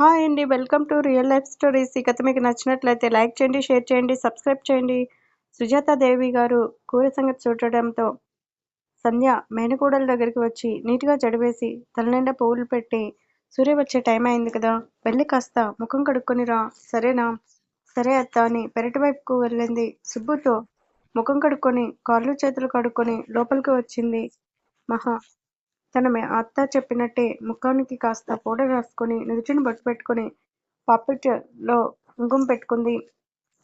Hi అండి welcome to real life stories. ఈ కథ మీకు నచ్చినట్లయితే లైక్ చేయండి షేర్ చేయండి సబ్స్క్రైబ్ చేయండి. సుజాత దేవి గారు కూర సంగతి చూడటంతో సంధ్య మేనకోడల దగ్గరికి వచ్చి నీట్గా జడివేసి తలనిండా పువ్వులు పెట్టి సూర్య వచ్చే టైం అయింది కదా వెళ్ళి కాస్త ముఖం కడుక్కొని రా. సరేనా? సరే అత్త అని పెరటి వైపుకు వెళ్ళింది. సుబ్బుతో ముఖం కడుక్కొని కాళ్ళు చేతులు కడుక్కొని లోపలికి వచ్చింది మహా. తన మే- అత్త చెప్పినట్టే ముఖానికి కాస్త పౌడర్ రాసుకొని నుదుటిని బొట్టు పెట్టుకొని పాపిట్లో కుంకుమ పెట్టుకుంది.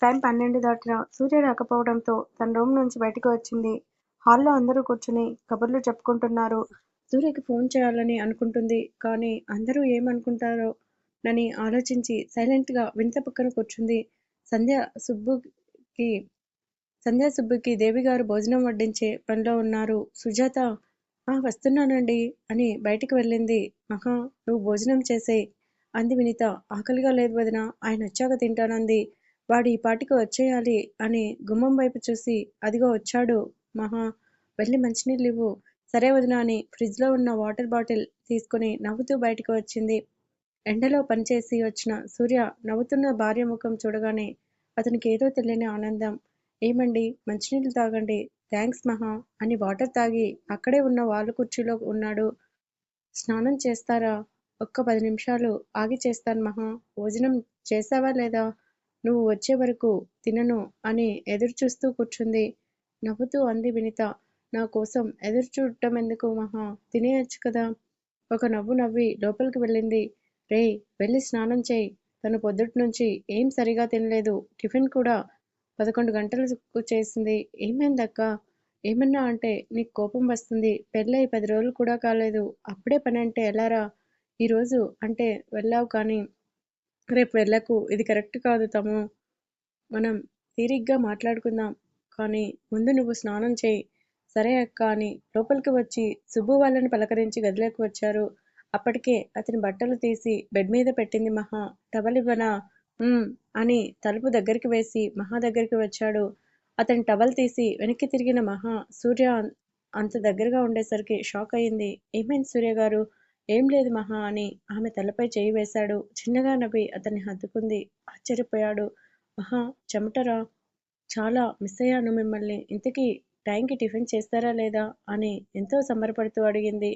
టైం పన్నెండు దాటిన సూర్య రాకపోవడంతో తన రూమ్ నుంచి బయటకు వచ్చింది. హాల్లో అందరూ కూర్చుని కబుర్లు చెప్పుకుంటున్నారు. సూర్యకి ఫోన్ చేయాలని అనుకుంటుంది కానీ అందరూ ఏమనుకుంటారో నని ఆలోచించి సైలెంట్గా వింత పక్కన కూర్చుంది. సంధ్య సుబ్బుకి సంధ్య సుబ్బుకి దేవి గారు భోజనం వడ్డించే పనిలో ఉన్నారు. సుజాత వస్తున్నానండి అని బయటికి వెళ్ళింది. మహా నువ్వు భోజనం చేసే అంది వినిత. ఆకలిగా లేదు వదిన ఆయన వచ్చాక తింటానంది. వాడు ఈ పాటికి వచ్చేయాలి అని గుమ్మం వైపు చూసి అదిగో వచ్చాడు. మహా వెళ్ళి మంచినీళ్ళు ఇవ్వు. సరే వదిన అని ఫ్రిడ్జ్లో ఉన్న వాటర్ బాటిల్ తీసుకుని నవ్వుతూ బయటకు వచ్చింది. ఎండలో పనిచేసి వచ్చిన సూర్య నవ్వుతున్న భార్య ముఖం చూడగానే అతనికి ఏదో తెలియని ఆనందం. ఏమండి? మంచినీళ్ళు తాగండి థ్యాంక్స్ మహా అని వాటర్ తాగి అక్కడే ఉన్న వాళ్ళ కుర్చీలో ఉన్నాడు. స్నానం చేస్తారా? ఒక్క పది నిమిషాలు ఆగి చేస్తాను మహా. భోజనం చేసావా లేదా? నువ్వు వచ్చే వరకు తినను అని ఎదురు చూస్తూ కూర్చుంది. నవ్వుతూ అంది వినిత. నా కోసం ఎదురు చూడటం ఎందుకు మహా? తినేయచ్చు కదా? ఒక నవ్వు నవ్వి లోపలికి వెళ్ళింది. రే వెళ్ళి స్నానం చేయి. తను పొద్దుటి నుంచి ఏం సరిగా తినలేదు. టిఫిన్ కూడా పదకొండు గంటలకు చేసింది. ఏమైందక్క? ఏమన్నా అంటే నీకు కోపం వస్తుంది. పెళ్ళై పది రోజులు కూడా కాలేదు. అప్పుడే పని అంటే ఎలారా? ఈరోజు అంటే వెళ్ళావు కానీ రేపు వెళ్ళకు. ఇది కరెక్ట్ కాదు తము. మనం తీరిగ్గా మాట్లాడుకుందాం. కానీ ముందు నువ్వు స్నానం చేయి. సరే అక్క అని లోపలికి వచ్చి సుబ్బు వాళ్ళని పలకరించి గదిలోకి వచ్చారు. అప్పటికే అతని బట్టలు తీసి బెడ్ మీద పెట్టింది మహా. టవల్ ఇవ్వనా? అని తలుపు దగ్గరికి వేసి మహా దగ్గరికి వచ్చాడు. అతని టవల్ తీసి వెనక్కి తిరిగిన మహా సూర్య అంత దగ్గరగా ఉండేసరికి షాక్ అయింది. ఏమైంది సూర్య గారు? ఏం లేదు మహా అని ఆమె తలపై చేయి వేశాడు. చిన్నగా నవ్వి అతన్ని హత్తుకుంది. ఆశ్చర్యపోయాడు. మహా చెమటరా? చాలా మిస్ అయ్యాను మిమ్మల్ని. ఇంతకీ టైంకి టిఫిన్ చేస్తారా లేదా? అని ఎంతో సంబరపడుతూ అడిగింది.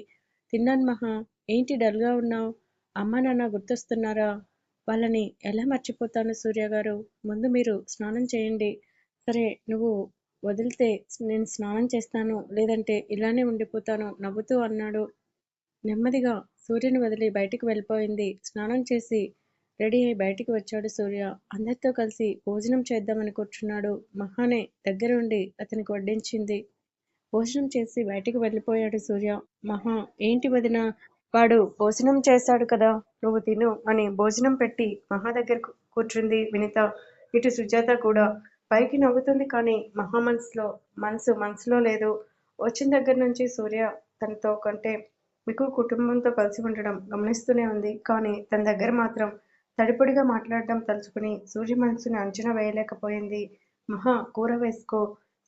తిన్నాను మహా. ఏంటి డల్గా ఉన్నావు? అమ్మ నాన్న గుర్తొస్తున్నారా? వాళ్ళని ఎలా మర్చిపోతాను సూర్య గారు? ముందు మీరు స్నానం చేయండి. సరే నువ్వు వదిలితే నేను స్నానం చేస్తాను. లేదంటే ఇలానే ఉండిపోతాను నవ్వుతూ అన్నాడు. నెమ్మదిగా సూర్యుని వదిలి బయటికి వెళ్ళిపోయింది. స్నానం చేసి రెడీ అయి బయటికి వచ్చాడు సూర్య. అందరితో కలిసి భోజనం చేద్దామని కూర్చున్నాడు. మహానే దగ్గరుండి అతనికి వడ్డించింది. భోజనం చేసి బయటికి వెళ్ళిపోయాడు సూర్య. మహా ఏంటి వదిన? వాడు భోజనం చేశాడు కదా నువ్వు తిను అని భోజనం పెట్టి మహా దగ్గర కూర్చుంది వినిత. ఇటు సుజాత కూడా పైకి నవ్వుతుంది కానీ మహా మనసులో మనసు మనసులో లేదు. వచ్చిన దగ్గర నుంచి సూర్య తనతో కంటే మీకు కుటుంబంతో కలిసి ఉండడం గమనిస్తూనే ఉంది. కానీ తన దగ్గర మాత్రం తడిపొడిగా మాట్లాడడం తలుచుకుని సూర్య మనసుని అంచనా వేయలేకపోయింది. మహా కూర వేసుకో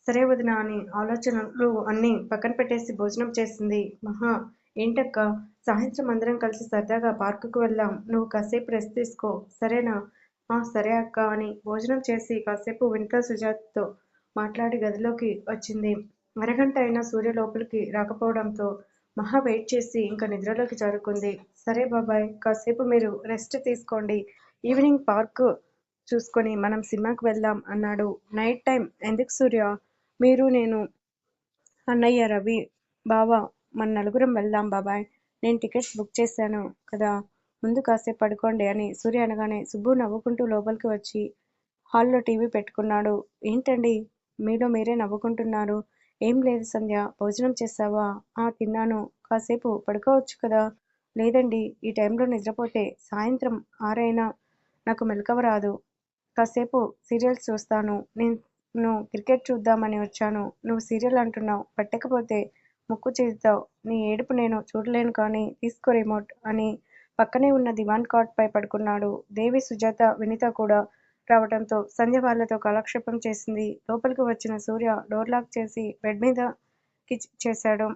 సరే వదిన అని ఆలోచనలు అన్నీ పక్కన పెట్టేసి భోజనం చేసింది. మహా ఏంటక్క? సాయంత్రం అందరం కలిసి సరదాగా పార్కుకు వెళ్దాం. నువ్వు కాసేపు రెస్ట్ తీసుకో. సరేనా? ఆ సరే అక్క అని భోజనం చేసి కాసేపు వింత సుజాత్తో మాట్లాడి గదిలోకి వచ్చింది. అరగంట అయినా సూర్య లోపలికి రాకపోవడంతో మహా వెయిట్ చేసి ఇంకా నిద్రలోకి జారుకుంది. సరే బాబాయ్ కాసేపు మీరు రెస్ట్ తీసుకోండి. ఈవినింగ్ పార్క్ చూసుకొని మనం సినిమాకి వెళ్దాం అన్నాడు. Night time. ఎందుకు సూర్య? మీరు నేను అన్నయ్య రవి బావ మన నలుగురం వెళ్దాం బాబాయ్. నేను టికెట్స్ బుక్ చేశాను కదా. ముందు కాసేపు పడుకోండి అని సూర్య అనగానే సుబ్బు నవ్వుకుంటూ లోపలికి వచ్చి హాల్లో టీవీ పెట్టుకున్నాడు. ఏంటండి? మీలో మీరే నవ్వుకుంటున్నారు. ఏం లేదు సంధ్య భోజనం చేసావా ఆ తిన్నాను. కాసేపు పడుకోవచ్చు కదా. లేదండి ఈ టైంలో నిద్రపోతే సాయంత్రం ఆరైనా నాకు మెలకవ రాదు. కాసేపు సీరియల్స్ చూస్తాను. నేను క్రికెట్ చూద్దామని వచ్చాను. నువ్వు సీరియల్ అంటున్నావు. పట్టకపోతే ముక్కు చేస్తావు నీ ఏడుపు నేను చూడలేను కానీ తీసుకో రిమోట్ అని పక్కనే ఉన్న దివాన్ కాట్ పై పడుకున్నాడు దేవి సుజాత వినిత కూడా రావడంతో సంధ్య వాళ్ళతో కాలక్షేపం చేసింది లోపలికి వచ్చిన సూర్య డోర్ లాక్ చేసి బెడ్ మీద చేశాడు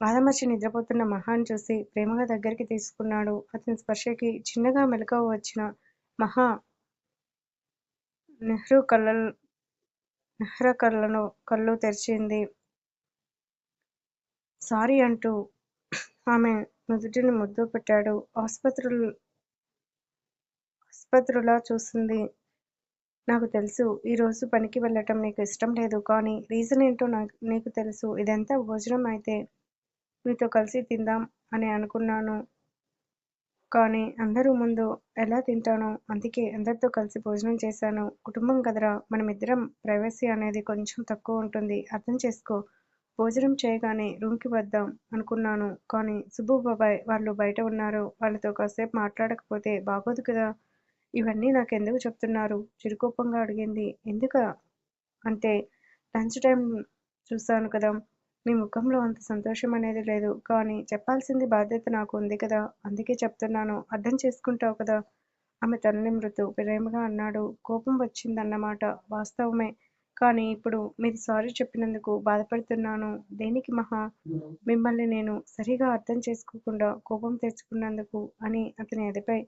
బాధమర్చి నిద్రపోతున్న మహాని చూసి ప్రేమగా దగ్గరికి తీసుకున్నాడు. అతని స్పర్శకి చిన్నగా మెలకువ వచ్చిన మహా నెహ్రూ నెహ్రూ కళ్ళను కళ్ళు తెరిచింది. సారీ అంటూ ఆమె నుదుటిని ముద్దు పెట్టాడు. ఆస్పత్రులా చూసింది. నాకు తెలుసు. ఈ రోజు పనికి వెళ్ళటం నీకు ఇష్టం లేదు. కానీ రీజన్ ఏంటో నీకు తెలుసు. ఇదంతా భోజనం అయితే మీతో కలిసి తిందాం అని అనుకున్నాను. కానీ అందరి ముందు ఎలా తింటాను? అందుకే అందరితో కలిసి భోజనం చేశాను. కుటుంబం కదరా! మనమిద్దరం ప్రైవసీ అనేది కొంచెం తక్కువ ఉంటుంది. అర్థం చేసుకో. భోజనం చేయగానే రూమ్కి వద్దాం అనుకున్నాను. కానీ సుబ్బు బాబాయ్ వాళ్ళు బయట ఉన్నారు. వాళ్ళతో కాసేపు మాట్లాడకపోతే బాగోదు కదా! ఇవన్నీ నాకెందుకు చెప్తున్నారు? చిరుకోపంగా అడిగింది. ఎందుకా అంటే లంచ్ టైం చూశాను కదా! మీ ముఖంలో అంత సంతోషం అనేది లేదు. కానీ చెప్పాల్సింది బాధ్యత నాకు ఉంది కదా! అందుకే చెప్తున్నాను. అర్థం చేసుకుంటావు కదా! ఆమె తల మృతు ప్రేమగా అన్నాడు. కోపం వచ్చిందన్నమాట వాస్తవమే. కానీ ఇప్పుడు మీరు సారీ చెప్పినందుకు బాధపడుతున్నాను. దేనికి మహా? మిమ్మల్ని నేను సరిగా అర్థం చేసుకోకుండా కోపం తెచ్చుకున్నందుకు అని అతని ఎదపై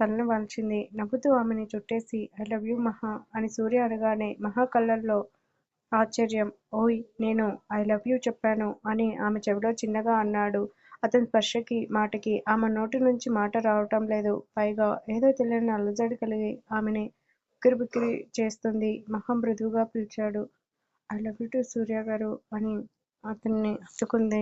తలను వాల్చింది. నవ్వుతూ ఆమెని చుట్టేసి ఐ లవ్ యూ మహా అని సూర్య అనగానే మహా కళ్ళల్లో ఆశ్చర్యం. ఓయ్ నేను ఐ లవ్ యూ చెప్పాను అని ఆమె చెవిలో చిన్నగా అన్నాడు. అతని స్పర్శకి, మాటకి ఆమె నోటి నుంచి మాట రావటం లేదు. పైగా ఏదో తెలియని అల్లజడి కలిగి ఆమెని ఉక్కిరిబిక్కిరి చేస్తుంది మహా మృదువుగా పిలిచాడు. ఐ లవ్ యూ సూర్య గారు అని అతన్ని హత్తుకుంది.